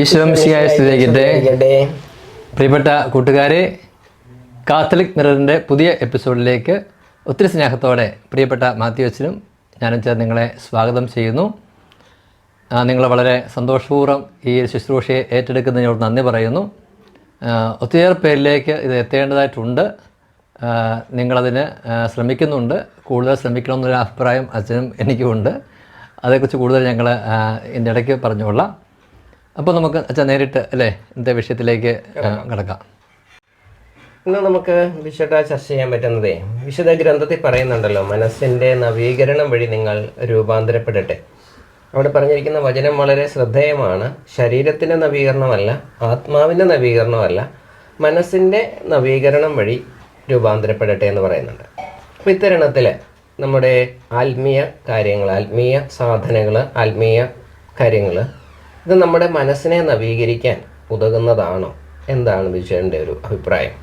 ഈശ്വരംശിയായ സ്ഥിതിയായിരിക്കട്ടെ പ്രിയപ്പെട്ട കൂട്ടുകാരെ കാത്തലിക് മിററിന്റെ പുതിയ എപ്പിസോഡിലേക്ക് ഒത്തിരി സ്നേഹത്തോടെ പ്രിയപ്പെട്ട മാത്യു അച്ഛനും ഞാനും ചേർന്ന് നിങ്ങളെ സ്വാഗതം ചെയ്യുന്നു. നിങ്ങൾ വളരെ സന്തോഷപൂർവം ഈ ശുശ്രൂഷയെ ഏറ്റെടുക്കുന്നതിനോട് നന്ദി പറയുന്നു. ഒത്തിരിയേറെ പേരിലേക്ക് ഇത് എത്തേണ്ടതായിട്ടുണ്ട്. നിങ്ങളതിന് ശ്രമിക്കുന്നുണ്ട്. കൂടുതൽ ശ്രമിക്കണമെന്നൊരു അഭിപ്രായം അച്ഛനും എനിക്കുമുണ്ട്. അതേക്കുറിച്ച് കൂടുതൽ ഞങ്ങൾ ഇതിന്റെ ഇടയ്ക്ക് പറഞ്ഞുകൊള്ളാം. അപ്പോൾ നമുക്ക് അച്ഛാ നേരിട്ട് അല്ലേ ഇന്നത്തെ വിഷയത്തിലേക്ക് കടക്കാം. ഇന്ന് നമുക്ക് വിശദ ചർച്ച ചെയ്യാൻ പറ്റുന്നതേ വിശുദ്ധ ഗ്രന്ഥത്തിൽ പറയുന്നുണ്ടല്ലോ മനസ്സിന്റെ നവീകരണം വഴി നിങ്ങൾ രൂപാന്തരപ്പെടട്ടെ. അവിടെ പറഞ്ഞിരിക്കുന്ന വചനം വളരെ ശ്രദ്ധേയമാണ്. ശരീരത്തിന്റെ നവീകരണമല്ല ആത്മാവിന്റെ നവീകരണമല്ല മനസ്സിന്റെ നവീകരണം വഴി രൂപാന്തരപ്പെടട്ടെ എന്ന് പറയുന്നുണ്ട്. അപ്പോൾ ഇത്തരണത്തിൽ നമ്മുടെ ആത്മീയ കാര്യങ്ങൾ ആത്മീയ സാധനങ്ങൾ ആത്മീയ കാര്യങ്ങൾ ഇത് നമ്മുടെ മനസ്സിനെ നവീകരിക്കാൻ ഉതകുന്നതാണോ? എന്താണ് വിജയന്റെ ഒരു അഭിപ്രായം?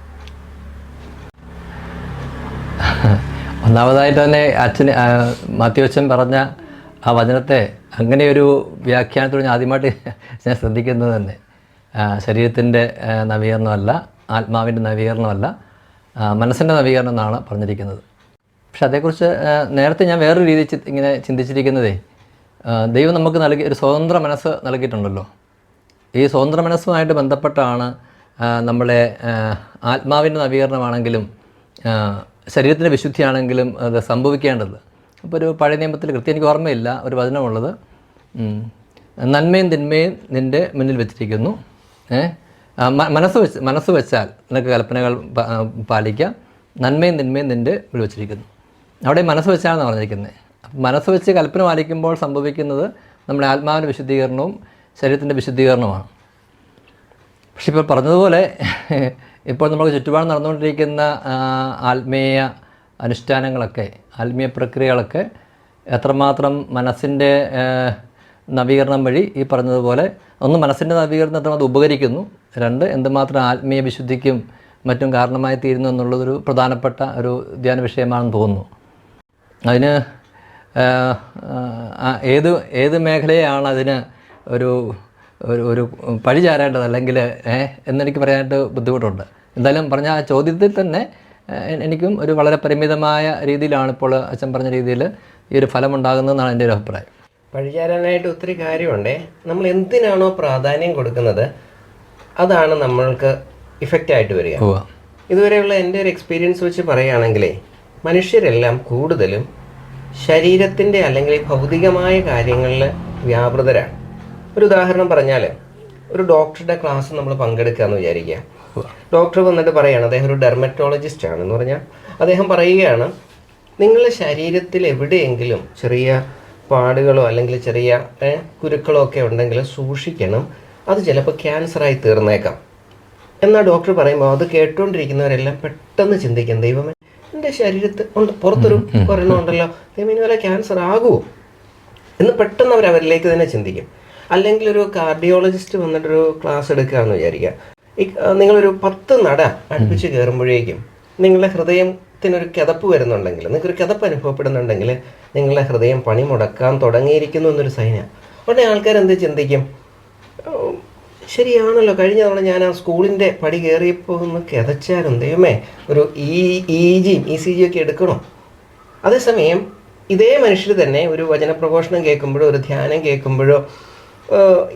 ഒന്നാമതായിട്ട് തന്നെ അച്ഛൻ മാത്യുവച്ചൻ പറഞ്ഞ ആ വചനത്തെ അങ്ങനെ ഒരു വ്യാഖ്യാനത്തോട് ഞാൻ ആദ്യമായിട്ട് ഞാൻ ശ്രദ്ധിക്കുന്നത് തന്നെ. ശരീരത്തിന്റെ നവീകരണമല്ല ആത്മാവിന്റെ നവീകരണമല്ല മനസ്സിന്റെ നവീകരണം എന്നാണ് പറഞ്ഞിരിക്കുന്നത്. പക്ഷെ അതേക്കുറിച്ച് നേരത്തെ ഞാൻ വേറൊരു രീതിയിൽ ഇങ്ങനെ ചിന്തിച്ചിരിക്കുന്നതേ ദൈവം നമുക്ക് നൽകി ഒരു സ്വതന്ത്ര മനസ്സ് നൽകിയിട്ടുണ്ടല്ലോ. ഈ സ്വതന്ത്ര മനസ്സുമായിട്ട് ബന്ധപ്പെട്ടാണ് നമ്മളെ ആത്മാവിന്റെ നവീകരണമാണെങ്കിലും ശരീരത്തിന്റെ വിശുദ്ധിയാണെങ്കിലും അത് സംഭവിക്കേണ്ടത്. അപ്പോൾ ഒരു പഴയ നിയമത്തിൽ കൃത്യം എനിക്ക് ഓർമ്മയില്ല ഒരു വചനമുള്ളത്. നന്മയും തിന്മയും നിന്റെ മുന്നിൽ വെച്ചിരിക്കുന്നു. മനസ്സ് വെച്ച് മനസ്സ് വെച്ചാൽ നിനക്ക് കൽപ്പനകൾ പാലിക്കാം. നന്മയും തിന്മയും നിന്റെ മുന്നിൽ വെച്ചിരിക്കുന്നു. അവിടെ മനസ്സ് വെച്ചാണെന്ന് പറഞ്ഞിരിക്കുന്നത്. മനസ്സ് വെച്ച് കൽപ്പന പാലിക്കുമ്പോൾ സംഭവിക്കുന്നത് നമ്മുടെ ആത്മാവിന്റെ വിശുദ്ധീകരണവും ശരീരത്തിന്റെ വിശുദ്ധീകരണവുമാണ്. പക്ഷെ ഇപ്പോൾ പറഞ്ഞതുപോലെ ഇപ്പോൾ നമുക്ക് ചുറ്റുപാട് നടന്നുകൊണ്ടിരിക്കുന്ന ആത്മീയ അനുഷ്ഠാനങ്ങളൊക്കെ ആത്മീയ പ്രക്രിയകളൊക്കെ എത്രമാത്രം മനസ്സിന്റെ നവീകരണം വഴി ഈ പറഞ്ഞതുപോലെ ഒന്ന് മനസ്സിന്റെ നവീകരണം എത്രമാത്രം ഉപകരിക്കുന്നു രണ്ട് എന്തുമാത്രം ആത്മീയ വിശുദ്ധിക്കും മറ്റും കാരണമായി തീരുന്നു എന്നുള്ളതൊരു പ്രധാനപ്പെട്ട ഒരു ധ്യാന വിഷയമാണെന്ന് തോന്നുന്നു. അതിന് ഏത് ഏത് മേഖലയാണ് അതിന് ഒരു ഒരു ഒരു പഴി ചാരേണ്ടത് അല്ലെങ്കിൽ എന്നെനിക്ക് പറയാനായിട്ട് ബുദ്ധിമുട്ടുണ്ട്. എന്തായാലും പറഞ്ഞ ആ ചോദ്യത്തിൽ തന്നെ എനിക്കും ഒരു വളരെ പരിമിതമായ രീതിയിലാണ് ഇപ്പോൾ അച്ഛൻ പറഞ്ഞ രീതിയിൽ ഈ ഒരു ഫലം ഉണ്ടാകുന്നതെന്നാണ് എന്റെ ഒരു അഭിപ്രായം. പഴിചാരാനായിട്ട് ഒത്തിരി കാര്യമുണ്ടേ. നമ്മൾ എന്തിനാണോ പ്രാധാന്യം കൊടുക്കുന്നത് അതാണ് നമ്മൾക്ക് ഇഫക്റ്റ് ആയിട്ട് വരിക. ഇതുവരെയുള്ള എന്റെ ഒരു എക്സ്പീരിയൻസ് വെച്ച് പറയുകയാണെങ്കിലേ മനുഷ്യരെല്ലാം കൂടുതലും ശരീരത്തിന്റെ അല്ലെങ്കിൽ ഭൗതികമായ കാര്യങ്ങളിൽ വ്യാപൃതരാണ്. ഒരു ഉദാഹരണം പറഞ്ഞാൽ ഒരു ഡോക്ടറുടെ ക്ലാസ് നമ്മൾ പങ്കെടുക്കുക എന്ന് വിചാരിക്കുക. ഡോക്ടർ വന്നിട്ട് പറയുകയാണ് അദ്ദേഹം ഒരു ഡെർമറ്റോളജിസ്റ്റ് ആണ് എന്ന് പറഞ്ഞാൽ അദ്ദേഹം പറയുകയാണ് നിങ്ങളുടെ ശരീരത്തിൽ എവിടെയെങ്കിലും ചെറിയ പാടുകളോ അല്ലെങ്കിൽ ചെറിയ കുരുക്കളോ ഒക്കെ ഉണ്ടെങ്കിൽ സൂക്ഷിക്കണം. അത് ചിലപ്പോൾ ക്യാൻസറായി തീർന്നേക്കാം. എന്നാൽ ഡോക്ടർ പറയുമ്പോൾ അത് കേട്ടുകൊണ്ടിരിക്കുന്നവരെല്ലാം പെട്ടെന്ന് ചിന്തിക്കും ദൈവമേ എന്റെ ശരീരത്തിൽ ഉണ്ട് പുറത്തൊരു ഒരെണ്ണം ഉണ്ടല്ലോ. ദൈവം വല്ല ക്യാൻസർ ആകുമോ എന്ന് പെട്ടെന്ന് അവർ അവരിലേക്ക് തന്നെ ചിന്തിക്കും. അല്ലെങ്കിൽ ഒരു കാർഡിയോളജിസ്റ്റ് വന്നിട്ടൊരു ക്ലാസ് എടുക്കുകയെന്ന് വിചാരിക്കുക. ഈ നിങ്ങളൊരു പത്ത് നട അടുപ്പിച്ച് കയറുമ്പോഴേക്കും നിങ്ങളുടെ ഹൃദയത്തിനൊരു കിതപ്പ് വരുന്നുണ്ടെങ്കിൽ നിങ്ങൾക്കൊരു കിതപ്പ് അനുഭവപ്പെടുന്നുണ്ടെങ്കിൽ നിങ്ങളുടെ ഹൃദയം പണി മുടക്കാൻ തുടങ്ങിയിരിക്കുന്നു എന്നൊരു സൈന ഉടനെ ആൾക്കാർ എന്ത് ചിന്തിക്കും? ശരിയാണല്ലോ. കഴിഞ്ഞ തവണ ഞാൻ ആ സ്കൂളിന്റെ പടി കയറിയപ്പോൾ ഒന്ന് കിതച്ചാലും ദൈവമേ ഒരു ഇ ഇ ജിയും ഇ സി ജി ഒക്കെ എടുക്കണോ? അതേസമയം ഇതേ മനുഷ്യർ തന്നെ ഒരു വചനപ്രഘോഷണം കേൾക്കുമ്പോഴോ ഒരു ധ്യാനം കേൾക്കുമ്പോഴോ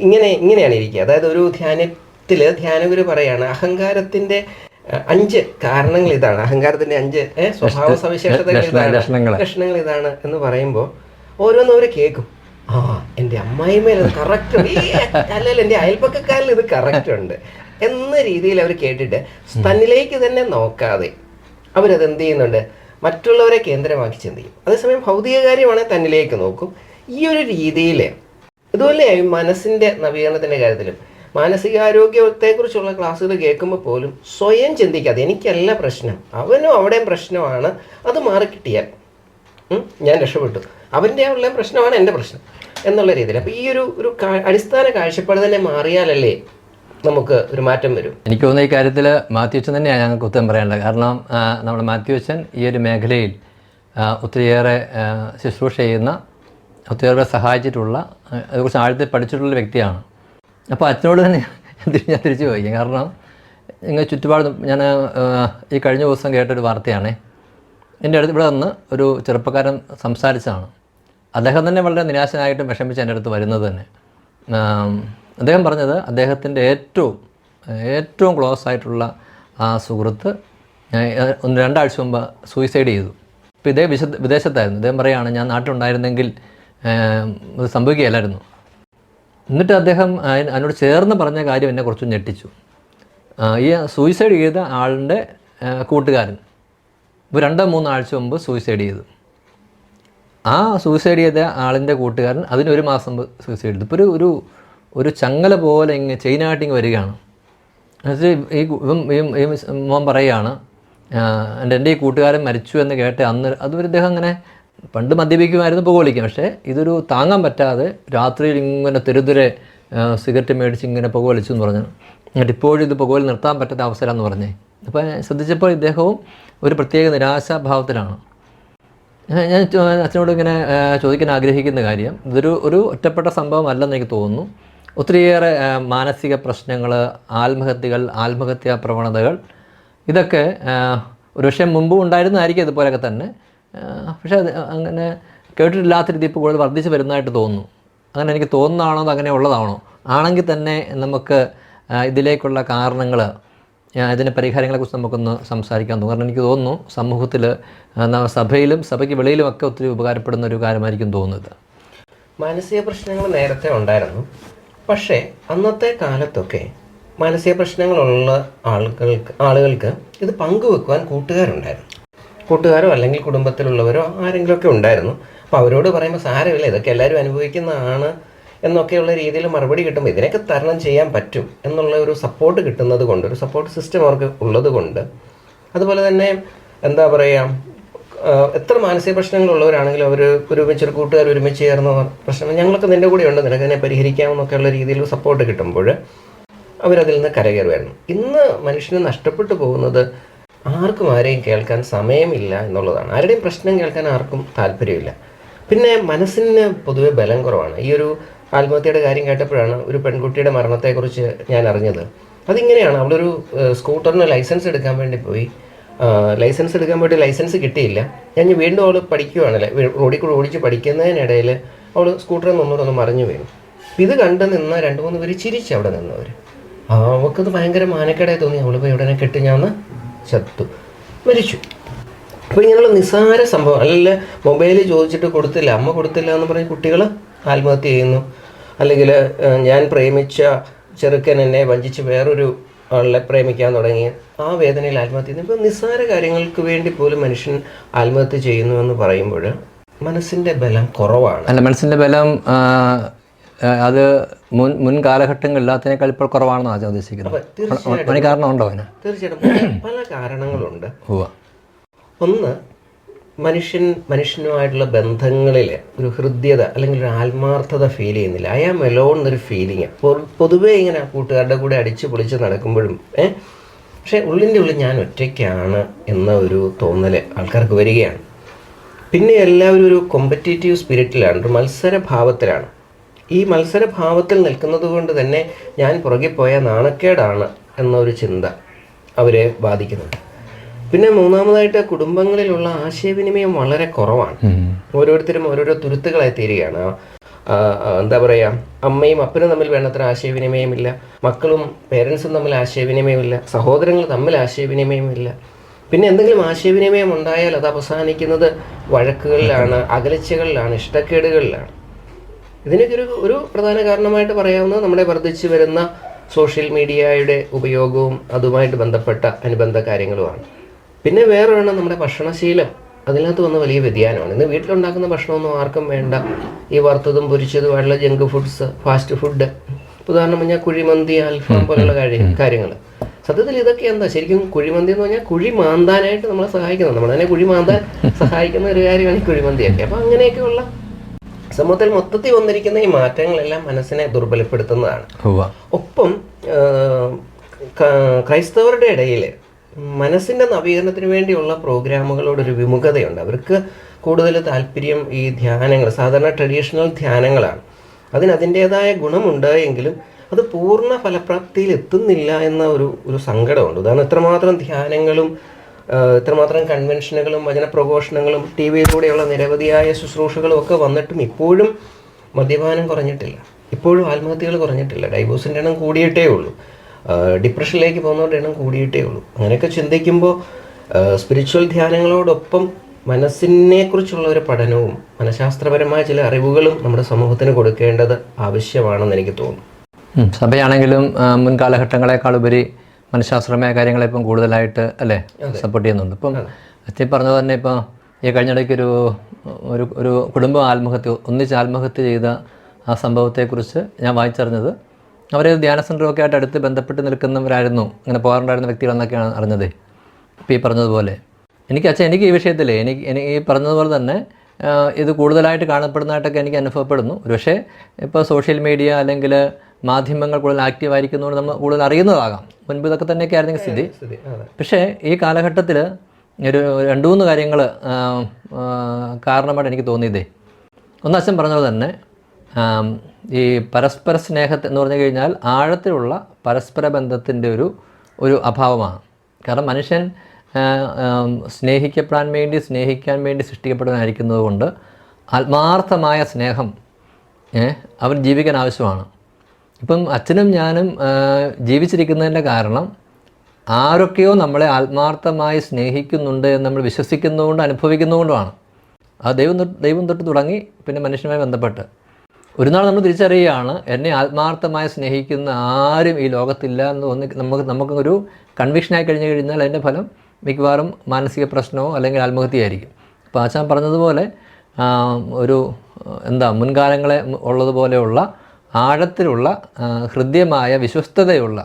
ഇങ്ങനെ ഇങ്ങനെയാണ് ഇരിക്കുക. അതായത് ഒരു ധ്യാനത്തിൽ ധ്യാനഗുരു പറയാണ് അഹങ്കാരത്തിന്റെ അഞ്ച് കാരണങ്ങൾ ഇതാണ്. അഹങ്കാരത്തിന്റെ അഞ്ച് സ്വഭാവ സവിശേഷതകൾ ഇതാണ്. ലക്ഷണങ്ങൾ ഇതാണ് എന്ന് പറയുമ്പോൾ ഓരോന്നും അവർ കേൾക്കും. ആ എന്റെ കറക്റ്റ് അല്ലല്ല എന്റെ അയൽപ്പക്കക്കാരിൽ ഇത് കറക്റ്റ് ഉണ്ട്. എന്ന രീതിയിൽ അവർ കേട്ടിട്ട് തന്നിലേക്ക് തന്നെ നോക്കാതെ അവരത് എന്ത് ചെയ്യുന്നുണ്ട്? മറ്റുള്ളവരെ കേന്ദ്രമാക്കി ചിന്തിക്കും അതേസമയം ഭൗതിക കാര്യമാണെങ്കിൽ തന്നിലേക്ക് നോക്കും. ഈ ഒരു രീതിയിൽ ഇതുപോലെ മനസ്സിന്റെ നവീകരണത്തിന്റെ കാര്യത്തിലും മാനസികാരോഗ്യത്തെക്കുറിച്ചുള്ള ക്ലാസ്സുകൾ കേൾക്കുമ്പോൾ പോലും സ്വയം ചിന്തിക്കാതെ എനിക്കല്ല പ്രശ്നം. അവനും അവിടെയും പ്രശ്നമാണ്. അത് മാറിക്കിട്ടിയാൽ ഞാൻ രക്ഷപ്പെട്ടു. അവന്റെ ഉള്ള പ്രശ്നമാണ് എന്റെ പ്രശ്നം എന്നുള്ള രീതിയിൽ. അപ്പോൾ ഈ ഒരു ഒരു അടിസ്ഥാന കാഴ്ചപ്പാട് തന്നെ മാറിയാലല്ലേ നമുക്ക് ഒരു മാറ്റം വരും? എനിക്ക് തോന്നുന്ന ഈ കാര്യത്തിൽ മാത്യു അച്ഛൻ തന്നെയാണ് ഞങ്ങൾക്ക് ഉത്തരം പറയേണ്ടത് കാരണം നമ്മുടെ മാത്യു അച്ഛൻ ഈ ഒരു മേഖലയിൽ ഒത്തിരിയേറെ ശുശ്രൂഷ ചെയ്യുന്ന ഒത്തിരിയേറെ സഹായിച്ചിട്ടുള്ള അതേക്കുറിച്ച് ആഴത്തിൽ പഠിച്ചിട്ടുള്ള വ്യക്തിയാണ്. അപ്പോൾ അച്ഛനോട് തന്നെ ഞാൻ തിരിച്ചു പോയി കാരണം ഇങ്ങനെ ചുറ്റുപാട് ഞാൻ ഈ കഴിഞ്ഞ ദിവസം കേട്ടൊരു വാർത്തയാണേ. എന്റെ അടുത്ത് ഇവിടെ വന്ന് ഒരു ചെറുപ്പക്കാരൻ സംസാരിച്ചതാണ്. അദ്ദേഹം തന്നെ വളരെ നിരാശനായിട്ടും വിഷമിച്ച് എന്റെ അടുത്ത് വരുന്നത് തന്നെ. അദ്ദേഹം പറഞ്ഞത് അദ്ദേഹത്തിന്റെ ഏറ്റവും ഏറ്റവും ക്ലോസ് ആയിട്ടുള്ള ആ സുഹൃത്ത് ഒന്ന് രണ്ടാഴ്ച മുമ്പ് സൂയിസൈഡ് ചെയ്തു. അപ്പോൾ ഇതേ വിശ വിദേശത്തായിരുന്നു. അദ്ദേഹം പറയുകയാണ് ഞാൻ നാട്ടിലുണ്ടായിരുന്നെങ്കിൽ ഇത് സംഭവിക്കുകയില്ലായിരുന്നു. എന്നിട്ട് അദ്ദേഹം എന്നോട് ചേർന്ന് പറഞ്ഞ കാര്യം എന്നെ കുറച്ച് ഞെട്ടിച്ചു. ഈ സൂയിസൈഡ് ചെയ്ത ആളിന്റെ കൂട്ടുകാരൻ ഇപ്പോൾ രണ്ടോ മൂന്നോ ആഴ്ച മുമ്പ് സൂയിസൈഡ് ചെയ്തു. ആ സൂയിസൈഡ് ചെയ്ത ആളിന്റെ കൂട്ടുകാരൻ അതിനൊരു മാസം മുമ്പ് സൂയിസൈഡ് ചെയ്തു. ഇപ്പോൾ ഒരു ഒരു ഒരു ചങ്ങല പോലെ ഇങ്ങനെ ചെയിനായിട്ട് ഇങ്ങനെ വരികയാണ്. എന്നുവെച്ചാൽ ഈ ഈ- മോൻ പറയുകയാണ് എന്റെ എന്റെ ഈ കൂട്ടുകാരൻ മരിച്ചു എന്ന് കേട്ട് അന്ന് അതുവരെ ഇദ്ദേഹം അങ്ങനെ പണ്ട് മദ്യപിക്കുമായിരുന്നു പുകവലിക്കും പക്ഷേ ഇതൊരു താങ്ങാൻ പറ്റാതെ രാത്രിയിൽ ഇങ്ങനെ തെരുതുരെ സിഗരറ്റ് മേടിച്ച് ഇങ്ങനെ പുകവലിച്ചു എന്ന് പറഞ്ഞു. എന്നിട്ട് ഇപ്പോഴും ഇത് പുകവലി നിർത്താൻ പറ്റാത്ത അവസരം എന്ന് പറഞ്ഞേ അപ്പോൾ ശ്രദ്ധിച്ചപ്പോൾ ഇദ്ദേഹവും ഒരു പ്രത്യേക നിരാശാഭാവത്തിലാണ്. ഞാൻ- അച്ഛനോട് ഇങ്ങനെ ചോദിക്കാൻ ആഗ്രഹിക്കുന്ന കാര്യം ഇതൊരു ഒരു ഒറ്റപ്പെട്ട സംഭവമല്ലെന്ന് എനിക്ക് തോന്നുന്നു. ഒത്തിരിയേറെ മാനസിക പ്രശ്നങ്ങൾ ആത്മഹത്യകൾ ആത്മഹത്യാ പ്രവണതകൾ ഇതൊക്കെ ഒരു പക്ഷേ മുമ്പും ഉണ്ടായിരുന്നതായിരിക്കും ഇതുപോലെയൊക്കെ തന്നെ. പക്ഷേ അത് അങ്ങനെ കേട്ടിട്ടില്ലാത്ത രീതി ഇപ്പോൾ കൂടുതൽ വർദ്ധിച്ച് വരുന്നതായിട്ട് തോന്നുന്നു. അങ്ങനെ എനിക്ക് തോന്നുന്നതാണോ അത് അങ്ങനെ ഉള്ളതാണോ ആണെങ്കിൽ തന്നെ നമുക്ക് ഇതിലേക്കുള്ള കാരണങ്ങൾ ഇതിന്റെ പരിഹാരങ്ങളെക്കുറിച്ച് നമുക്കൊന്ന് സംസാരിക്കാൻ തോന്നും. കാരണം എനിക്ക് തോന്നുന്നു സമൂഹത്തിൽ സഭയിലും സഭയ്ക്ക് വെളിയിലും ഒക്കെ ഒത്തിരി ഉപകാരപ്പെടുന്ന ഒരു കാര്യമായിരിക്കും തോന്നുന്നത്. മാനസിക പ്രശ്നങ്ങൾ നേരത്തെ ഉണ്ടായിരുന്നു. പക്ഷേ അന്നത്തെ കാലത്തൊക്കെ മാനസിക പ്രശ്നങ്ങളുള്ള ആളുകൾക്ക് ആളുകൾക്ക് ഇത് പങ്കുവെക്കുവാൻ കൂട്ടുകാരുണ്ടായിരുന്നു. കൂട്ടുകാരോ അല്ലെങ്കിൽ കുടുംബത്തിലുള്ളവരോ ആരെങ്കിലുമൊക്കെ ഉണ്ടായിരുന്നു. അപ്പോൾ അവരോട് പറയുമ്പോൾ സാരമില്ല ഇതൊക്കെ എല്ലാവരും അനുഭവിക്കുന്നതാണ് എന്നൊക്കെയുള്ള രീതിയിൽ മറുപടി കിട്ടുമ്പോൾ ഇതിനൊക്കെ തരണം ചെയ്യാൻ പറ്റും എന്നുള്ള ഒരു സപ്പോർട്ട് കിട്ടുന്നത് കൊണ്ട് ഒരു സപ്പോർട്ട് സിസ്റ്റം അവർക്ക് ഉള്ളത് കൊണ്ട്. അതുപോലെ തന്നെ എന്താ പറയുക എത്ര മാനസിക പ്രശ്നങ്ങളുള്ളവരാണെങ്കിലും അവർ ഒരുമിച്ച് ഒരു കൂട്ടുകാർ ഒരുമിച്ച് ചേർന്ന പ്രശ്നം ഞങ്ങൾക്ക് നിന്റെ കൂടെ ഉണ്ട് നിനക്ക് അതിനെ പരിഹരിക്കാമെന്നൊക്കെയുള്ള രീതിയിൽ സപ്പോർട്ട് കിട്ടുമ്പോൾ അവരതിൽ നിന്ന് കരകയറുമായിരുന്നു. ഇന്ന് മനുഷ്യന് നഷ്ടപ്പെട്ടു പോകുന്നത് ആർക്കും ആരെയും കേൾക്കാൻ സമയമില്ല എന്നുള്ളതാണ്. ആരുടെയും പ്രശ്നം കേൾക്കാൻ ആർക്കും താല്പര്യമില്ല. പിന്നെ മനസ്സിന് പൊതുവെ ബലം കുറവാണ്. ഈ ഒരു ആത്മഹത്യയുടെ കാര്യം കേട്ടപ്പോഴാണ് ഒരു പെൺകുട്ടിയുടെ മരണത്തെക്കുറിച്ച് ഞാൻ അറിഞ്ഞത്. അതിങ്ങനെയാണ് അവളൊരു സ്കൂട്ടറിന് ലൈസൻസ് എടുക്കാൻ വേണ്ടി പോയി. ലൈസൻസ് എടുക്കാൻ വേണ്ടി ലൈസൻസ് കിട്ടിയില്ല. ഞാൻ വീണ്ടും അവൾ പഠിക്കുവാണല്ലേ റോഡിൽ കൂടെ ഓടിച്ച് പഠിക്കുന്നതിനിടയിൽ അവൾ സ്കൂട്ടറിൽ നിന്നോട് ഒന്ന് മറിഞ്ഞു വീണു. ഇത് കണ്ട് നിന്ന് രണ്ട് മൂന്ന് പേര് ചിരിച്ച് അവിടെ നിന്നവർ അവൾക്കത് ഭയങ്കര മാനക്കേടായി തോന്നി. അവൾ പോയി ഉടനെ കെട്ടി ഞാൻ ചത്തു. മരിച്ചു. അപ്പോൾ ഇങ്ങനെയുള്ള നിസ്സാര സംഭവം. അല്ല മൊബൈൽ ചോദിച്ചിട്ട് കൊടുത്തില്ല. അമ്മ കൊടുത്തില്ല എന്ന് പറഞ്ഞ് കുട്ടികൾ ആത്മഹത്യ ചെയ്യുന്നു. അല്ലെങ്കിൽ ഞാൻ പ്രേമിച്ച ചെറുക്കൻ എന്നെ വഞ്ചിച്ച് വേറൊരു ആളെ പ്രേമിക്കാൻ തുടങ്ങി. ആ വേദനയിൽ ആത്മഹത്യ ചെയ്യുന്നു. ഇപ്പോൾ നിസ്സാര കാര്യങ്ങൾക്ക് വേണ്ടി പോലും മനുഷ്യൻ ആത്മഹത്യ ചെയ്യുന്നു എന്ന് പറയുമ്പോൾ മനസ്സിന്റെ ബലം കുറവാണ്. അല്ല മനസ്സിന്റെ ബലം അത് മുൻ മുൻ കാലഘട്ടങ്ങളിൽ അതിനേക്കാൾ ഇപ്പോൾ കുറവാണെന്നാണ് ഞാൻ ഉദ്ദേശിക്കുന്നത്. ഉണ്ടോ അതിന് തീർച്ചയായിട്ടും പല- കാരണങ്ങളുണ്ട്. ഒന്ന് മനുഷ്യൻ മനുഷ്യനുമായിട്ടുള്ള ബന്ധങ്ങളിൽ ഒരു ഹൃദ്യത അല്ലെങ്കിൽ ഒരു ആത്മാർത്ഥത ഫീൽ ചെയ്യുന്നില്ല. ഐ ആം എലോൺ എന്നൊരു ഫീലിംഗ് പൊതുവേ ഇങ്ങനെ കൂട്ടുകാരുടെ കൂടെ അടിച്ച് പൊളിച്ച് നടക്കുമ്പോഴും ഏ? പക്ഷേ ഉള്ളിന്റെ ഉള്ളിൽ ഞാൻ ഒറ്റയ്ക്കാണ് എന്ന ഒരു തോന്നൽ ആൾക്കാർക്ക് വരികയാണ്. പിന്നെ എല്ലാവരും ഒരു കോമ്പറ്റേറ്റീവ് സ്പിരിറ്റിലാണ് ഒരു മത്സരഭാവത്തിലാണ്. ഈ മത്സരഭാവത്തിൽ നിൽക്കുന്നത് കൊണ്ട് തന്നെ ഞാൻ പുറകെ പോയ നാണക്കേടാണ് എന്നൊരു ചിന്ത അവരെ ബാധിക്കുന്നുണ്ട്. പിന്നെ മൂന്നാമതായിട്ട് കുടുംബങ്ങളിലുള്ള ആശയവിനിമയം വളരെ കുറവാണ്. ഓരോരുത്തരും ഓരോരോ തുരുത്തുകളായി തീരുകയാണ്. എന്താ പറയാ അമ്മയും അപ്പനും തമ്മിൽ വേണ്ടത്ര ആശയവിനിമയമില്ല. മക്കളും പേരൻസും തമ്മിൽ ആശയവിനിമയമില്ല. സഹോദരങ്ങൾ തമ്മിൽ ആശയവിനിമയമില്ല. പിന്നെ എന്തെങ്കിലും ആശയവിനിമയം ഉണ്ടായാൽ അത് അവസാനിക്കുന്നത് വഴക്കുകളിലാണ് അകലച്ചകളിലാണ് ഇഷ്ടക്കേടുകളിലാണ്. ഇതിനൊക്കെ ഒരു ഒരു പ്രധാന കാരണമായിട്ട് പറയാവുന്നത് നമ്മുടെ വർദ്ധിച്ചു വരുന്ന സോഷ്യൽ മീഡിയയുടെ ഉപയോഗവും അതുമായിട്ട് ബന്ധപ്പെട്ട അനുബന്ധ കാര്യങ്ങളുമാണ്. പിന്നെ വേറെ വേണം നമ്മുടെ ഭക്ഷണശീലം. അതിനകത്ത് വന്ന വലിയ വ്യതിയാനമാണ്. ഇന്ന് വീട്ടിലുണ്ടാക്കുന്ന ഭക്ഷണമൊന്നും ആർക്കും വേണ്ട. ഈ വറുത്തതും പൊരിച്ചതുമായിട്ടുള്ള ജങ്ക് ഫുഡ്സ് ഫാസ്റ്റ് ഫുഡ് ഉദാഹരണം പറഞ്ഞാൽ കുഴിമന്തി അൽഫാം പോലുള്ള കാര്യ കാര്യങ്ങൾ സത്യത്തിൽ ഇതൊക്കെ എന്താ? ശരിക്കും കുഴിമന്തി എന്ന് പറഞ്ഞാൽ കുഴി മാന്താനായിട്ട് നമ്മളെ സഹായിക്കുന്നത്. നമ്മൾ തന്നെ കുഴി മാന്താൻ സഹായിക്കുന്ന ഒരു കാര്യമാണ് ഈ കുഴിമന്തിയൊക്കെ. അപ്പം അങ്ങനെയൊക്കെയുള്ള സമൂഹത്തിൽ മൊത്തത്തിൽ വന്നിരിക്കുന്ന ഈ മാറ്റങ്ങളെല്ലാം മനസ്സിനെ ദുർബലപ്പെടുത്തുന്നതാണ്. ഒപ്പം ക്രൈസ്തവരുടെ ഇടയിൽ മനസ്സിന്റെ നവീകരണത്തിന് വേണ്ടിയുള്ള പ്രോഗ്രാമുകളോടൊരു വിമുഖതയുണ്ട്. അവർക്ക് കൂടുതൽ താല്പര്യം ഈ ധ്യാനങ്ങൾ സാധാരണ ട്രഡീഷണൽ ധ്യാനങ്ങളാണ്. അതിന് അതിന്റേതായ ഗുണമുണ്ട് എങ്കിലും അത് പൂർണ ഫലപ്രാപ്തിയിൽ എത്തുന്നില്ല എന്ന ഒരു ഒരു സങ്കടമുണ്ട്. ഉദാഹരണം ഇത്രമാത്രം ധ്യാനങ്ങളും ഇത്രമാത്രം കൺവെൻഷനുകളും വചനപ്രഘോഷണങ്ങളും ടി വിയിലൂടെയുള്ള നിരവധിയായ ശുശ്രൂഷകളും ഒക്കെ വന്നിട്ടും ഇപ്പോഴും മദ്യപാനം കുറഞ്ഞിട്ടില്ല. ഇപ്പോഴും ആത്മഹത്യകൾ കുറഞ്ഞിട്ടില്ല. ഡൈവോഴ്സിന്റെ എണ്ണം കൂടിയിട്ടേ ഉള്ളൂ. ഡിപ്രഷനിലേക്ക് പോകുന്നവരുടെ എണ്ണം കൂടിയിട്ടേ ഉള്ളൂ. അങ്ങനെയൊക്കെ ചിന്തിക്കുമ്പോൾ സ്പിരിച്വൽ ധ്യാനങ്ങളോടൊപ്പം മനസ്സിനെക്കുറിച്ചുള്ള ഒരു പഠനവും മനഃശാസ്ത്രപരമായ ചില അറിവുകളും നമ്മുടെ സമൂഹത്തിന് കൊടുക്കേണ്ടത് ആവശ്യമാണെന്ന് എനിക്ക് തോന്നുന്നു. സഭയാണെങ്കിലും മുൻകാലഘട്ടങ്ങളെക്കാൾ മുൻ കാലഘട്ടങ്ങളെക്കാൾ ഉപരി മനഃശാസ്ത്രമായ കാര്യങ്ങളെ ഇപ്പം കൂടുതലായിട്ട് അല്ലേ സപ്പോർട്ട് ചെയ്യുന്നുണ്ട്. ഇപ്പം അച്ഛൻ പറഞ്ഞത് തന്നെ ഇപ്പം ഈ കഴിഞ്ഞിടയ്ക്ക് ഒരു ഒരു ഒരു കുടുംബ ആത്മഹത്യ ഒന്നിച്ച് ആത്മഹത്യ ചെയ്ത ആ സംഭവത്തെക്കുറിച്ച് ഞാൻ വായിച്ചറിഞ്ഞത് അവർ ധ്യാന സെന്ററൊക്കെ ആയിട്ട് അടുത്ത് ബന്ധപ്പെട്ട് നിൽക്കുന്നവരായിരുന്നു. അങ്ങനെ പോകാറുണ്ടായിരുന്ന വ്യക്തികളെന്നൊക്കെയാണ് അറിഞ്ഞത്. ഇപ്പോൾ ഈ പറഞ്ഞതുപോലെ. എനിക്ക് അച്ഛൻ എനിക്ക് ഈ വിഷയത്തിൽ എനിക്ക് എനിക്ക് ഈ പറഞ്ഞതുപോലെ തന്നെ ഇത് കൂടുതലായിട്ട് കാണപ്പെടുന്നതായിട്ടൊക്കെ എനിക്ക് അനുഭവപ്പെടുന്നു. ഒരുപക്ഷേ ഇപ്പോൾ സോഷ്യൽ മീഡിയ അല്ലെങ്കിൽ മാധ്യമങ്ങൾ കൂടുതൽ ആക്റ്റീവ് ആയിരിക്കുന്നതുകൊണ്ട് നമ്മൾ കൂടുതൽ അറിയുന്നതാകാം. മുൻപ് ഇതൊക്കെ തന്നെയൊക്കെ ആയിരുന്നെങ്കിൽ സ്ഥിതി. പക്ഷേ ഈ കാലഘട്ടത്തിൽ ഒരു രണ്ട് മൂന്ന് കാര്യങ്ങൾ കാരണമായിട്ട് എനിക്ക് തോന്നിയതേ. ഒന്ന് അച്ഛൻ പറഞ്ഞത് തന്നെ ഈ പരസ്പര സ്നേഹത്തെ എന്ന് പറഞ്ഞു കഴിഞ്ഞാൽ ആഴത്തിലുള്ള പരസ്പര ബന്ധത്തിന്റെ ഒരു ഒരു അഭാവമാണ്. കാരണം മനുഷ്യൻ സ്നേഹിക്കപ്പെടാൻ വേണ്ടി സ്നേഹിക്കാൻ വേണ്ടി സൃഷ്ടിക്കപ്പെടാനായിരിക്കുന്നത് കൊണ്ട് ആത്മാർത്ഥമായ സ്നേഹം അവൻ ജീവിക്കാൻ ആവശ്യമാണ്. ഇപ്പം അച്ഛനും ഞാനും ജീവിച്ചിരിക്കുന്നതിന്റെ കാരണം ആരൊക്കെയോ നമ്മളെ ആത്മാർത്ഥമായി സ്നേഹിക്കുന്നുണ്ട് എന്ന് നമ്മൾ വിശ്വസിക്കുന്നതുകൊണ്ട് അനുഭവിക്കുന്നതുകൊണ്ടുമാണ്. ആ ദൈവം ദൈവം തൊട്ട് തുടങ്ങി പിന്നെ മനുഷ്യനുമായി ബന്ധപ്പെട്ട്. ഒരു നാൾ നമ്മൾ തിരിച്ചറിയുകയാണ് എന്നെ ആത്മാർത്ഥമായി സ്നേഹിക്കുന്ന ആരും ഈ ലോകത്തില്ല എന്ന് ഒന്ന് നമുക്ക് നമുക്കൊരു കൺവിക്ഷനായി കഴിഞ്ഞു കഴിഞ്ഞാൽ അതിന്റെ ഫലം മിക്കവാറും മാനസിക പ്രശ്നമോ അല്ലെങ്കിൽ ആത്മഹത്യയായിരിക്കും. അപ്പോൾ ആശാൻ പറഞ്ഞതുപോലെ ഒരു എന്താ മുൻകാലങ്ങളെ ഉള്ളതുപോലെയുള്ള ആഴത്തിലുള്ള ഹൃദ്യമായ വിശ്വസ്തതയുള്ള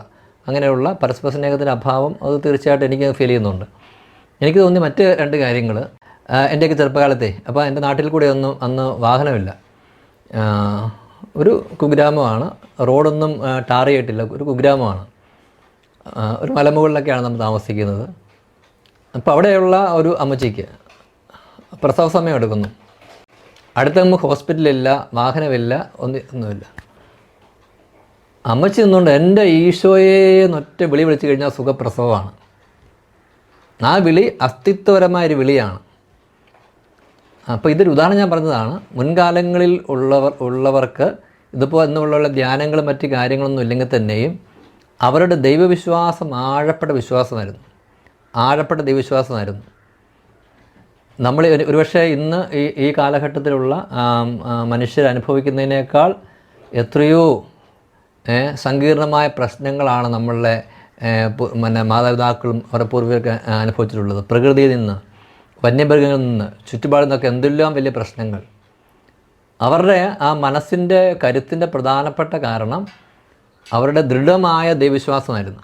അങ്ങനെയുള്ള പരസ്പര സ്നേഹത്തിന്റെ അഭാവം അത് തീർച്ചയായിട്ടും എനിക്ക് ഫീൽ ചെയ്യുന്നുണ്ട്. എനിക്ക് തോന്നി മറ്റ് രണ്ട് കാര്യങ്ങൾ എന്റെയൊക്കെ ചെറുപ്പകാലത്തെ അപ്പോൾ എന്റെ നാട്ടിൽ കൂടെ ഒന്നും അന്ന് വാഹനമില്ല. ഒരു കുഗ്രാമമാണ്. റോഡൊന്നും ടാർ ചെയ്തിട്ടില്ല ഒരു കുഗ്രാമമാണ്. ഒരു മലമുകളിലൊക്കെയാണ് നമ്മൾ താമസിക്കുന്നത്. അപ്പോൾ അവിടെയുള്ള ഒരു അമ്മച്ചിക്ക് പ്രസവ സമയം എടുക്കുന്നു. അടുത്ത നമുക്ക് ഹോസ്പിറ്റലില്ല വാഹനമില്ല ഒന്നും ഒന്നുമില്ല. അമ്മച്ചി നിന്നുകൊണ്ട് എന്റെ ഈശോയെ എന്നൊറ്റ വിളി വിളിച്ചു കഴിഞ്ഞാൽ സുഖപ്രസവമാണ്. ആ വിളി അസ്തിത്വപരമായൊരു വിളിയാണ്. അപ്പോൾ ഇതൊരു ഉദാഹരണം ഞാൻ പറഞ്ഞതാണ്. മുൻകാലങ്ങളിൽ ഉള്ളവർ ഉള്ളവർക്ക് ഇതിപ്പോൾ എന്നുള്ള ധ്യാനങ്ങളും മറ്റ് കാര്യങ്ങളൊന്നും ഇല്ലെങ്കിൽ തന്നെയും അവരുടെ ദൈവവിശ്വാസം ആഴപ്പെട്ട വിശ്വാസമായിരുന്നു. ആഴപ്പെട്ട ദൈവവിശ്വാസമായിരുന്നു. നമ്മൾ ഒരു- ഒരുപക്ഷെ ഇന്ന് ഈ ഈ കാലഘട്ടത്തിലുള്ള മനുഷ്യർ അനുഭവിക്കുന്നതിനേക്കാൾ എത്രയോ സങ്കീർണമായ പ്രശ്നങ്ങളാണ് നമ്മളുടെ പിന്നെ മാതാപിതാക്കളും അവരുടെ പൂർവികർക്ക് അനുഭവിച്ചിട്ടുള്ളത്. പ്രകൃതിയിൽ നിന്ന് വന്യമൃഗങ്ങളിൽ നിന്ന് ചുറ്റുപാടിൽ നിന്നൊക്കെ എന്തെല്ലാം വലിയ പ്രശ്നങ്ങൾ? അവരുടെ ആ മനസ്സിന്റെ കരുത്തിന്റെ പ്രധാനപ്പെട്ട കാരണം അവരുടെ ദൃഢമായ ദൈവവിശ്വാസമായിരുന്നു.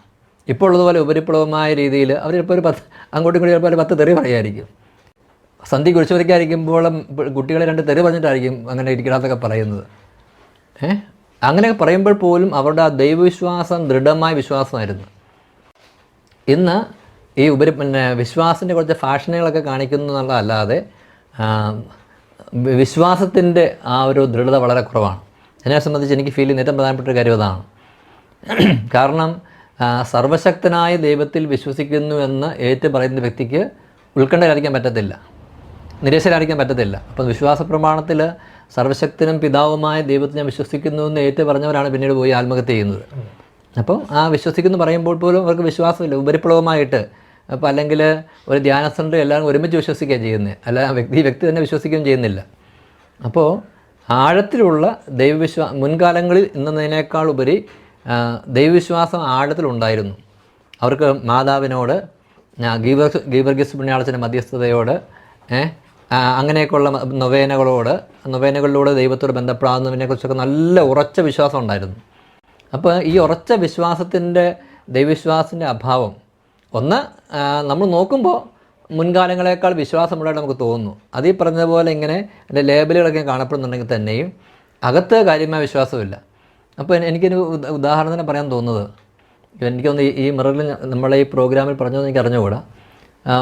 ഇപ്പോൾ ഉള്ളതുപോലെ ഉപരിപ്ലവമായ രീതിയിൽ അവർ ചിലപ്പോൾ ഒരു പത്ത് അങ്ങോട്ടും ഇങ്ങോട്ടും ചിലപ്പോൾ ഒരു പത്ത് തെറി പറയായിരിക്കും സന്ധി കുഴിച്ചുവരയ്ക്കായിരിക്കുമ്പോഴും കുട്ടികളെ രണ്ട് തെറി പറഞ്ഞിട്ടായിരിക്കും അങ്ങനെ ഇരിക്കണമെന്നൊക്കെ പറയുന്നത്. ഏ? അങ്ങനെയൊക്കെ പറയുമ്പോൾ പോലും അവരുടെ ആ ദൈവവിശ്വാസം ദൃഢമായ വിശ്വാസമായിരുന്നു. ഇന്ന് ഈ ഉപരി പിന്നെ വിശ്വാസത്തിന്റെ കുറച്ച് ഫാഷനുകളൊക്കെ കാണിക്കുന്നു എന്നുള്ളതല്ലാതെ വിശ്വാസത്തിന്റെ ആ ഒരു ദൃഢത വളരെ കുറവാണ്. എന്നെ സംബന്ധിച്ച് എനിക്ക് ഫീൽ ചെയ്യുന്ന ഏറ്റവും പ്രധാനപ്പെട്ട ഒരു കാര്യം അതാണ് കാരണം സർവശക്തനായ ദൈവത്തിൽ വിശ്വസിക്കുന്നു എന്ന് ഏറ്റു പറയുന്ന വ്യക്തിക്ക് ഉത്കണ്ഠയിലായിരിക്കാൻ പറ്റത്തില്ല. നിരാശയിലായിരിക്കാൻ പറ്റത്തില്ല. അപ്പം വിശ്വാസ പ്രമാണത്തിൽ സർവശക്തനും പിതാവുമായ ദൈവത്തിൽ ഞാൻ വിശ്വസിക്കുന്നു എന്ന് ഏറ്റു പറഞ്ഞവരാണ് പിന്നീട് പോയി ആത്മഹത്യ ചെയ്യുന്നത്. അപ്പം ആ വിശ്വസിക്കുന്നു പറയുമ്പോൾ പോലും അവർക്ക് വിശ്വാസമില്ല. ഉപരിപ്ലവമായിട്ട് അപ്പോൾ അല്ലെങ്കിൽ ഒരു ധ്യാന സെന്റർ എല്ലാവരും ഒരുമിച്ച് വിശ്വസിക്കുകയാണ് ചെയ്യുന്നത് അല്ല വ്യക്തി വ്യക്തി തന്നെ വിശ്വസിക്കുകയും ചെയ്യുന്നില്ല. അപ്പോൾ ആഴത്തിലുള്ള ദൈവവിശ്വാ മുൻകാലങ്ങളിൽ ഇന്നതിനേക്കാൾ ഉപരി ദൈവവിശ്വാസം ആഴത്തിലുണ്ടായിരുന്നു അവർക്ക് മാതാവിനോട് ഗീവർ ഗീവർഗീസ് പുണ്യാളച്ചന്റെ മധ്യസ്ഥതയോട് അങ്ങനെയൊക്കെയുള്ള നൊവേനകളോട് നൊവേനകളിലൂടെ ദൈവത്തോട് ബന്ധപ്പെടാവുന്നതിനെക്കുറിച്ചൊക്കെ നല്ല ഉറച്ച വിശ്വാസം ഉണ്ടായിരുന്നു. അപ്പോൾ ഈ ഉറച്ച വിശ്വാസത്തിന്റെ ദൈവവിശ്വാസത്തിന്റെ അഭാവം ഒന്ന് നമ്മൾ നോക്കുമ്പോൾ മുൻകാലങ്ങളേക്കാൾ വിശ്വാസമുള്ളതായിട്ട് നമുക്ക് തോന്നുന്നു. അത് ഈ പറഞ്ഞതുപോലെ ഇങ്ങനെ എന്റെ ലേബലുകളൊക്കെ കാണപ്പെടുന്നുണ്ടെങ്കിൽ തന്നെയും അകത്ത് കാര്യമായ വിശ്വാസമില്ല. അപ്പോൾ എനി- എനിക്കൊരു ഉദ- ഉദാഹരണത്തിന് പറയാൻ തോന്നുന്നത് എനിക്കൊന്ന് ഈ- മിററിൽ നമ്മളെ ഈ പ്രോഗ്രാമിൽ പറഞ്ഞതെന്ന് എനിക്ക് അറിഞ്ഞുകൂടാ.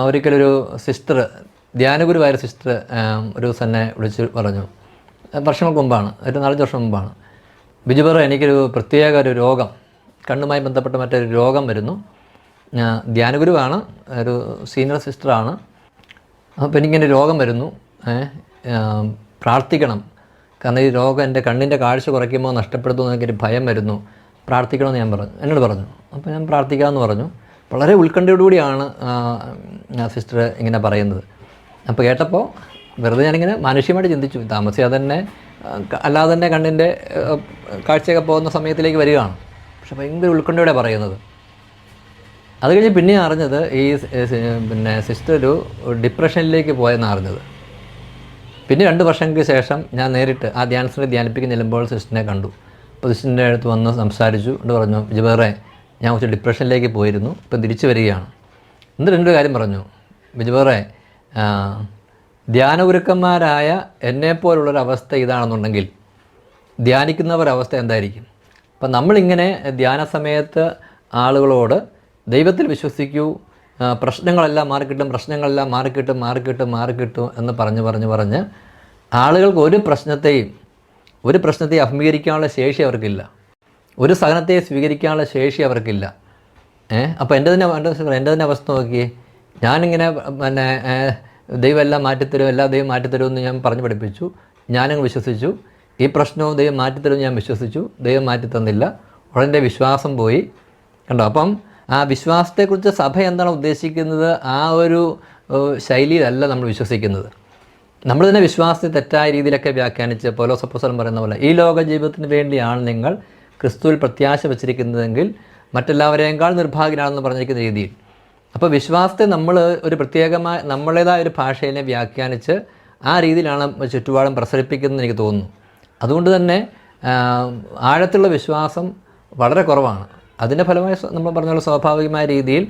ഒരിക്കലൊരു സിസ്റ്റർ ധ്യാനഗുരുവായ സിസ്റ്റർ ഒരു ദിവസം എന്നെ വിളിച്ച് പറഞ്ഞു. വർഷങ്ങൾക്ക് മുമ്പാണ് ഒരു നാലഞ്ച് വർഷം മുമ്പാണ്. ബിജുബറ എനിക്കൊരു പ്രത്യേക ഒരു രോഗം കണ്ണുമായി ബന്ധപ്പെട്ട മറ്റൊരു രോഗം വരുന്നു. ധ്യാനഗുരുവാണ് ഒരു സീനിയർ സിസ്റ്ററാണ് അപ്പോൾ എനിക്കിങ്ങനെ രോഗം വരുന്നു. പ്രാർത്ഥിക്കണം. കാരണം ഈ രോഗം എന്റെ കണ്ണിന്റെ കാഴ്ച കുറയ്ക്കുമ്പോൾ നഷ്ടപ്പെടുത്തുമെന്ന് എനിക്കൊരു ഭയം വരുന്നു. പ്രാർത്ഥിക്കണമെന്ന് ഞാൻ പറഞ്ഞു എന്നോട് പറഞ്ഞു. അപ്പോൾ ഞാൻ പ്രാർത്ഥിക്കാമെന്ന് പറഞ്ഞു. വളരെ ഉത്കണ്ഠയോടുകൂടിയാണ് സിസ്റ്റർ ഇങ്ങനെ പറയുന്നത്. അപ്പോൾ കേട്ടപ്പോൾ വെറുതെ ഞാനിങ്ങനെ മാനുഷ്യമായിട്ട് ചിന്തിച്ചു. താമസിയാതെ തന്നെ അല്ലാതെ തന്നെ കണ്ണിന്റെ കാഴ്ചയൊക്കെ പോകുന്ന സമയത്തിലേക്ക് വരികയാണ്. പക്ഷെ ഭയങ്കര ഉത്കണ്ഠയോടെ പറയുന്നത്. അത് കഴിഞ്ഞ് പിന്നെ അറിഞ്ഞത് ഈ പിന്നെ സിസ്റ്റർ ഒരു ഡിപ്രഷനിലേക്ക് പോയെന്ന് അറിഞ്ഞത്. പിന്നെ രണ്ട് വർഷങ്ങൾക്ക് ശേഷം ഞാൻ നേരിട്ട് ആ ധ്യാനത്തിനെ ധ്യാനിപ്പിക്കുന്ന ചെല്ലുമ്പോൾ സിസ്റ്ററിനെ കണ്ടു. അപ്പോൾ സിസ്റ്ററിന്റെ അടുത്ത് വന്ന് സംസാരിച്ചു. എന്നിട്ട് പറഞ്ഞു ബിജുബേറെ ഞാൻ കുറച്ച് ഡിപ്രഷനിലേക്ക് പോയിരുന്നു. ഇപ്പം തിരിച്ചു വരികയാണ്. എന്നിട്ട് രണ്ടു കാര്യം പറഞ്ഞു. ബിജുബേറെ ധ്യാനഗുരുക്കന്മാരായ എന്നെപ്പോലുള്ളൊരവസ്ഥ ഇതാണെന്നുണ്ടെങ്കിൽ ധ്യാനിക്കുന്നവരവസ്ഥ എന്തായിരിക്കും? അപ്പം നമ്മളിങ്ങനെ ധ്യാന സമയത്ത് ആളുകളോട് ദൈവത്തിൽ വിശ്വസിക്കൂ. പ്രശ്നങ്ങളെല്ലാം മാറിക്കിട്ടും പ്രശ്നങ്ങളെല്ലാം മാറിക്കിട്ടും മാറിക്കിട്ടും മാറിക്കിട്ടും എന്ന് പറഞ്ഞ് പറഞ്ഞ് പറഞ്ഞ് ആളുകൾക്ക് ഒരു പ്രശ്നത്തെയും ഒരു പ്രശ്നത്തെ അഭിമുഖീകരിക്കാനുള്ള ശേഷി അവർക്കില്ല. ഒരു സഹനത്തെ സ്വീകരിക്കാനുള്ള ശേഷി അവർക്കില്ല. ഏഹ് അപ്പോൾ എന്റെ തന്നെ എന്റെ തന്നെ അവസ്ഥ നോക്കിയേ. ഞാനിങ്ങനെ പിന്നെ ദൈവം എല്ലാം മാറ്റിത്തരും എല്ലാ ദൈവം മാറ്റിത്തരും എന്ന് ഞാൻ പറഞ്ഞു പഠിപ്പിച്ചു. ഞാനങ്ങ് വിശ്വസിച്ചു. ഈ പ്രശ്നവും ദൈവം മാറ്റിത്തരും ഞാൻ വിശ്വസിച്ചു. ദൈവം മാറ്റി തന്നില്ല ഉടനെ വിശ്വാസം പോയി. കണ്ടോ? അപ്പം ആ വിശ്വാസത്തെക്കുറിച്ച് സഭ എന്താണ് ഉദ്ദേശിക്കുന്നത്? ആ ഒരു ശൈലിയിലല്ല നമ്മൾ വിശ്വസിക്കുന്നത്. നമ്മൾ തന്നെ വിശ്വാസത്തെ തെറ്റായ രീതിയിലൊക്കെ വ്യാഖ്യാനിച്ച് പോലോസപ്പോസലം പറയുന്ന പോലെ ഈ ലോക ജീവിതത്തിന് വേണ്ടിയാണ് നിങ്ങൾ ക്രിസ്തുവിൽ പ്രത്യാശ വച്ചിരിക്കുന്നതെങ്കിൽ മറ്റെല്ലാവരെയേക്കാൾ നിർഭാഗ്യനാണെന്ന് പറഞ്ഞിരിക്കുന്ന രീതിയിൽ. അപ്പോൾ വിശ്വാസത്തെ നമ്മൾ ഒരു പ്രത്യേകമായ നമ്മളേതായ ഒരു ഭാഷയിനെ വ്യാഖ്യാനിച്ച് ആ രീതിയിലാണ് ചുറ്റുപാടും പ്രസരിപ്പിക്കുന്നതെന്ന് എനിക്ക് തോന്നുന്നു. അതുകൊണ്ട് തന്നെ ആഴത്തിലുള്ള വിശ്വാസം വളരെ കുറവാണ്. അതിന്റെ ഫലമായി നമ്മൾ പറഞ്ഞ സ്വാഭാവികമായ രീതിയിൽ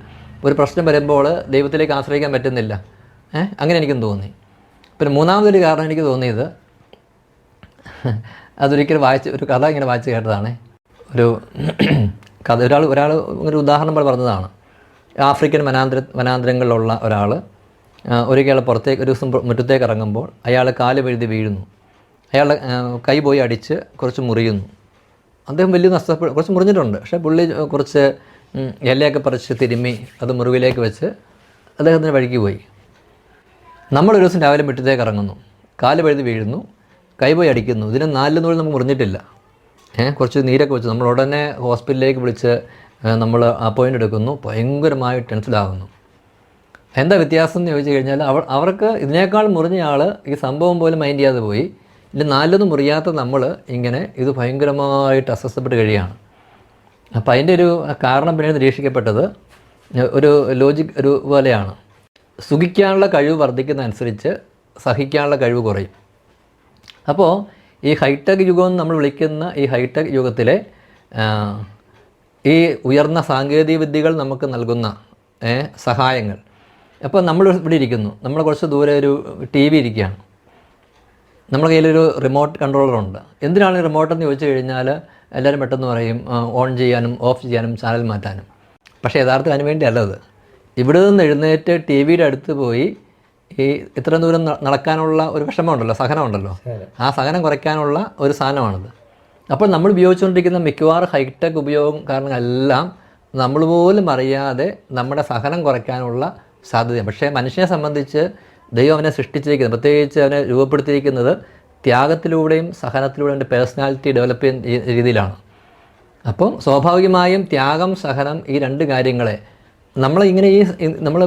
ഒരു പ്രശ്നം വരുമ്പോൾ ദൈവത്തിലേക്ക് ആശ്രയിക്കാൻ പറ്റുന്നില്ല. ഏഹ് അങ്ങനെ എനിക്കും തോന്നി. പിന്നെ മൂന്നാമതൊരു കാരണം എനിക്ക് തോന്നിയത് അതൊരിക്കലും വായിച്ച് ഒരു കഥ ഇങ്ങനെ വായിച്ച് കേട്ടതാണ്. ഒരു കഥ ഒരാൾ ഒരാൾ ഒരു ഉദാഹരണം പോലെ പറഞ്ഞതാണ്. ആഫ്രിക്കൻ വനാന്തര വനാന്തരങ്ങളിലുള്ള ഒരാൾ ഒരിക്കൽ പുറത്തേക്ക് ഒരു ദിവസം മുറ്റത്തേക്ക് ഇറങ്ങുമ്പോൾ അയാൾ കാൽ വഴുതി വീഴുന്നു. അയാൾ കൈ പോയി അടിച്ച് കുറച്ച് മുറിയുന്നു. അദ്ദേഹം വലിയ നഷ്ടപ്പെട്ട് കുറച്ച് മുറിഞ്ഞിട്ടുണ്ട്. പക്ഷേ പുള്ളി കുറച്ച് ഇലയൊക്കെ പറിച്ച് തിരുമ്മി അത് മുറിവിലേക്ക് വെച്ച് അദ്ദേഹത്തിന് വഴിക്ക് പോയി. നമ്മളൊരു ദിവസം രാവിലെ മുറ്റത്തേക്ക് ഇറങ്ങുന്നു. കാൽ പഴുതി വീഴുന്നു. കൈപോയി അടിക്കുന്നു. ഇതിനെ നാലിൽ നൂറ് നമുക്ക് മുറിഞ്ഞിട്ടില്ല. ഏഹ് കുറച്ച് നീരൊക്കെ വെച്ച് നമ്മൾ ഉടനെ ഹോസ്പിറ്റലിലേക്ക് വിളിച്ച് നമ്മൾ അപ്പോയിന്റ് എടുക്കുന്നു. ഭയങ്കരമായി ടെൻഷനാകുന്നു എന്താ വ്യത്യാസം എന്ന് ചോദിച്ചു കഴിഞ്ഞാൽ അവർ അവർക്ക് ഇതിനേക്കാൾ മുറിഞ്ഞ ഈ സംഭവം പോലും മൈൻഡ് ചെയ്യാതെ പോയി. ഇല്ല നാലൊന്നും മുറിയാത്ത നമ്മൾ ഇങ്ങനെ ഇത് ഭയങ്കരമായിട്ട് അസ്വസ്ഥപ്പെട്ട് കഴിയാണ് അപ്പോൾ അതിന്റെ ഒരു കാരണം പിന്നീട് നിരീക്ഷിക്കപ്പെട്ടത് ഒരു ലോജിക് ഒരു പോലെയാണ്. സുഖിക്കാനുള്ള കഴിവ് വർദ്ധിക്കുന്ന അനുസരിച്ച് സഹിക്കാനുള്ള കഴിവ് കുറയും. അപ്പോൾ ഈ ഹൈടെക് യുഗം എന്ന് നമ്മൾ വിളിക്കുന്ന ഈ ഹൈടെക് യുഗത്തിലെ ഈ ഉയർന്ന സാങ്കേതിക വിദ്യകൾ നമുക്ക് നൽകുന്ന സഹായങ്ങൾ. അപ്പോൾ നമ്മൾ ഇവിടെ ഇരിക്കുന്നു. നമ്മൾ കുറച്ച് ദൂരെ ഒരു ടി വി ഇരിക്കുകയാണ്. നമ്മുടെ കയ്യിലൊരു റിമോട്ട് കൺട്രോളറുണ്ട് എന്തിനാണ് ഈ റിമോട്ട് എന്ന് ചോദിച്ചു കഴിഞ്ഞാൽ എല്ലാവരും പെട്ടെന്ന് പറയും ഓൺ ചെയ്യാനും ഓഫ് ചെയ്യാനും ചാനൽ മാറ്റാനും. പക്ഷേ യഥാർത്ഥം അതിന് വേണ്ടിയല്ല അത്. ഇവിടെ നിന്ന് എഴുന്നേറ്റ് ടി വിയുടെ അടുത്ത് പോയി ഈ ഇത്ര ദൂരം നടക്കാനുള്ള ഒരു വിഷമമുണ്ടല്ലോ സഹനമുണ്ടല്ലോ. ആ സഹനം കുറയ്ക്കാനുള്ള ഒരു സാധനമാണിത്. അപ്പോൾ നമ്മൾ ഉപയോഗിച്ചുകൊണ്ടിരിക്കുന്ന മിക്കവാറും ഹൈടെക് ഉപയോഗം കാരണങ്ങളെല്ലാം നമ്മൾ പോലും അറിയാതെ നമ്മുടെ സഹനം കുറയ്ക്കാനുള്ള സാധ്യത പക്ഷേ മനുഷ്യനെ സംബന്ധിച്ച് ദൈവം അവനെ സൃഷ്ടിച്ചിരിക്കുന്നത് പ്രത്യേകിച്ച് അവനെ രൂപപ്പെടുത്തിയിരിക്കുന്നത് ത്യാഗത്തിലൂടെയും സഹനത്തിലൂടെയും അവന്റെ പേഴ്സണാലിറ്റി ഡെവലപ്പ് ചെയ്യുന്ന രീതിയിലാണ്. അപ്പം സ്വാഭാവികമായും ത്യാഗം സഹനം ഈ രണ്ട് കാര്യങ്ങളെ നമ്മൾ ഇങ്ങനെ ഈ നമ്മൾ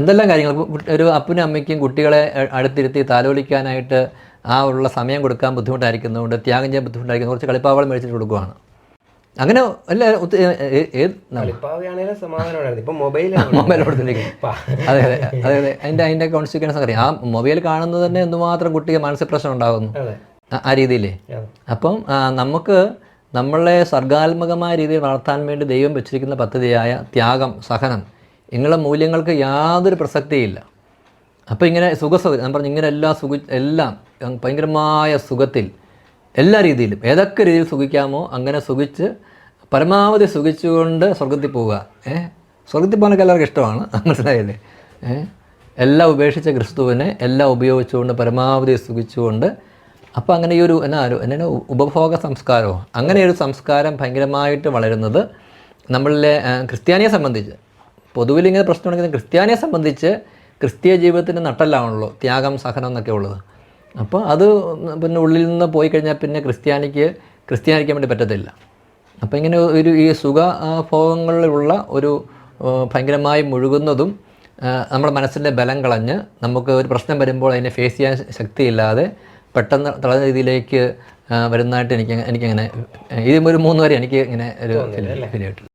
എന്തെല്ലാം കാര്യങ്ങൾ? ഒരു അപ്പനും അമ്മയ്ക്കും കുട്ടികളെ അടുത്തിരുത്തി താലോലിക്കാനായിട്ട് ആ ഉള്ള സമയം കൊടുക്കാൻ ബുദ്ധിമുട്ടായിരിക്കുന്നതുകൊണ്ട് ത്യാഗം ചെയ്യാൻ ബുദ്ധിമുട്ടായിരിക്കുന്നത് കുറച്ച് കളിപ്പാവളം മേടിച്ചിട്ട് കൊടുക്കുവാണ്. അങ്ങനെ അല്ല മൊബൈൽ അതെ അതെ അതെ അതെ. അതിന്റെ അതിന്റെ കോൺസിക്വൻസ് അറിയാം. ആ മൊബൈൽ കാണുന്നത് തന്നെ എന്തുമാത്രം കുട്ടിക്ക് മാനസിക പ്രശ്നം ഉണ്ടാകുന്നു. ആ- രീതിയിൽ രീതിയിലേ. അപ്പം നമുക്ക് നമ്മളെ സർഗാത്മകമായ രീതിയിൽ വളർത്താൻ വേണ്ടി ദൈവം വെച്ചിരിക്കുന്ന പദ്ധതിയായ ത്യാഗം സഹനം ഇങ്ങനെയുള്ള മൂല്യങ്ങൾക്ക് യാതൊരു പ്രസക്തിയില്ല. അപ്പോൾ ഇങ്ങനെ സുഖസൗകര്യം ഞാൻ പറഞ്ഞു ഇങ്ങനെ എല്ലാ സുഖ എല്ലാം ഭയങ്കരമായ സുഖത്തിൽ എല്ലാ രീതിയിലും. ഏതൊക്കെ രീതിയിൽ സുഖിക്കാമോ അങ്ങനെ സുഖിച്ച് പരമാവധി സുഖിച്ചുകൊണ്ട് സ്വർഗത്തിൽ പോവുക. ഏ? സ്വർഗത്തിൽ പോകാനൊക്കെ എല്ലാവർക്കും ഇഷ്ടമാണ്. മനസ്സിലായില്ലേ? ഏ? എല്ലാം ഉപേക്ഷിച്ച ക്രിസ്തുവിനെ എല്ലാം ഉപയോഗിച്ചുകൊണ്ട് പരമാവധി സുഖിച്ചുകൊണ്ട് അപ്പോൾ അങ്ങനെ ഈ ഒരു എന്നാ ഒരു എന്നാ ഉപഭോഗ സംസ്കാരമോ? അങ്ങനെ ഒരു സംസ്കാരം ഭയങ്കരമായിട്ട് വളരുന്നത് നമ്മളിലെ ക്രിസ്ത്യാനിയെ സംബന്ധിച്ച്. പൊതുവിൽ ഇങ്ങനെ പ്രശ്നമുണ്ടെങ്കിൽ ക്രിസ്ത്യാനിയെ സംബന്ധിച്ച് ക്രിസ്തീയ ജീവിതത്തിന്റെ നട്ടല്ലാണല്ലോ ത്യാഗം സഹനം എന്നൊക്കെ ഉള്ളത് അപ്പോൾ അത് പിന്നെ ഉള്ളിൽ നിന്ന് പോയി കഴിഞ്ഞാൽ പിന്നെ ക്രിസ്ത്യാനിക്ക് ക്രിസ്ത്യാനിക്കാൻ വേണ്ടി പറ്റത്തില്ല. അപ്പോൾ ഇങ്ങനെ ഒരു ഈ സുഖ ആ, ഭോഗങ്ങളിലുള്ള ഒരു ഭയങ്കരമായി മുഴുകുന്നതും നമ്മുടെ മനസ്സിന്റെ ബലം കളഞ്ഞ് നമുക്ക് ഒരു പ്രശ്നം വരുമ്പോൾ അതിനെ ഫേസ് ചെയ്യാൻ ശക്തിയില്ലാതെ പെട്ടെന്ന് തളർന്ന രീതിയിലേക്ക് വരുന്നതായിട്ട് എനിക്ക് എനിക്കങ്ങനെ ഇത് ഒരു മൂന്ന് വരെ എനിക്ക് ഇങ്ങനെ ഒരു ഫീൽ ആയിട്ടില്ല